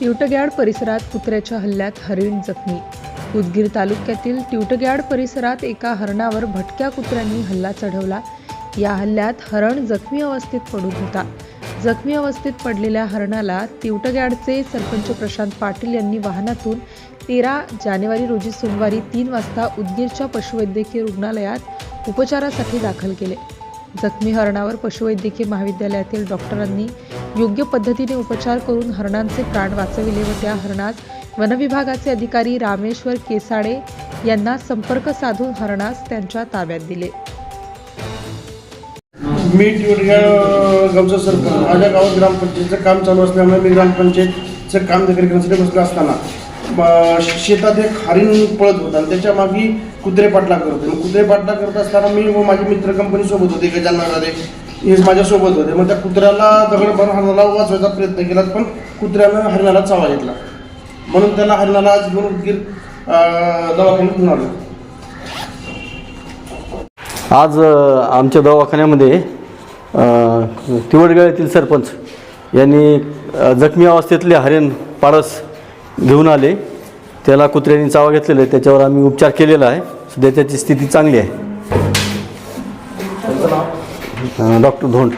तिवटग्याड परिसरात कुत्र्याच्या हल्ल्यात हरिण जखमी. उदगीर तालुक्यातील तिवटग्याड परिसरात एका हरणावर भटक्या कुत्र्यांनी हल्ला चढवला. या हल्ल्यात हरण जखमी अवस्थेत पडून होता. जखमी अवस्थेत पडलेल्या हरणाला तिवटग्याडचे सरपंच प्रशांत पाटील यांनी वाहनातून तेरा जानेवारी रोजी सोमवारी तीन वाजता उदगीरच्या पशुवैद्यकीय रुग्णालयात उपचारासाठी दाखल केले. जखमी हरणावर पशुवैद्यकीय महाविद्यालयातील डॉक्टरांनी योग्य पद्धतीने उपचार करून हरणांचे प्राण वाचविले व त्या हरणात वनविभागाचे अधिकारी रामेश्वर केसाडे यांना संपर्क साधून हरणास त्यांच्या ताब्यात दिले. मी टिवटग्या गावचा सरपंच. माझ्या गावात ग्रामपंचायतीचं काम चालू असल्यामुळे मी ग्रामपंचायतचं काम देखील करण्यासाठी बसलो असताना शेतात एक हरिण पळत होता आणि त्याच्यामागे कुत्रे पाटला करत होते. मग कुत्रे पाटला करत असताना मी व माझे मित्र कंपनीसोबत होते गजाननगरात हे माझ्यासोबत होते. मग त्या कुत्र्याला दगडभर हरणाला वाचवायचा प्रयत्न केला पण कुत्र्यानं हरणाला चावा घेतला. म्हणून त्याला हरणाला आज घेऊन गिर दवाखान्यात घेऊन आज आमच्या दवाखान्यामध्ये तिवडगाळ्यातील सरपंच यांनी जखमी अवस्थेतले हरिण पाडस घेऊन आले. त्याला कुत्र्यांनी चावा घेतलेला आहे. त्याच्यावर आम्ही उपचार केलेला आहे. सध्या त्याची स्थिती चांगली आहे. डॉक्टर धोंड.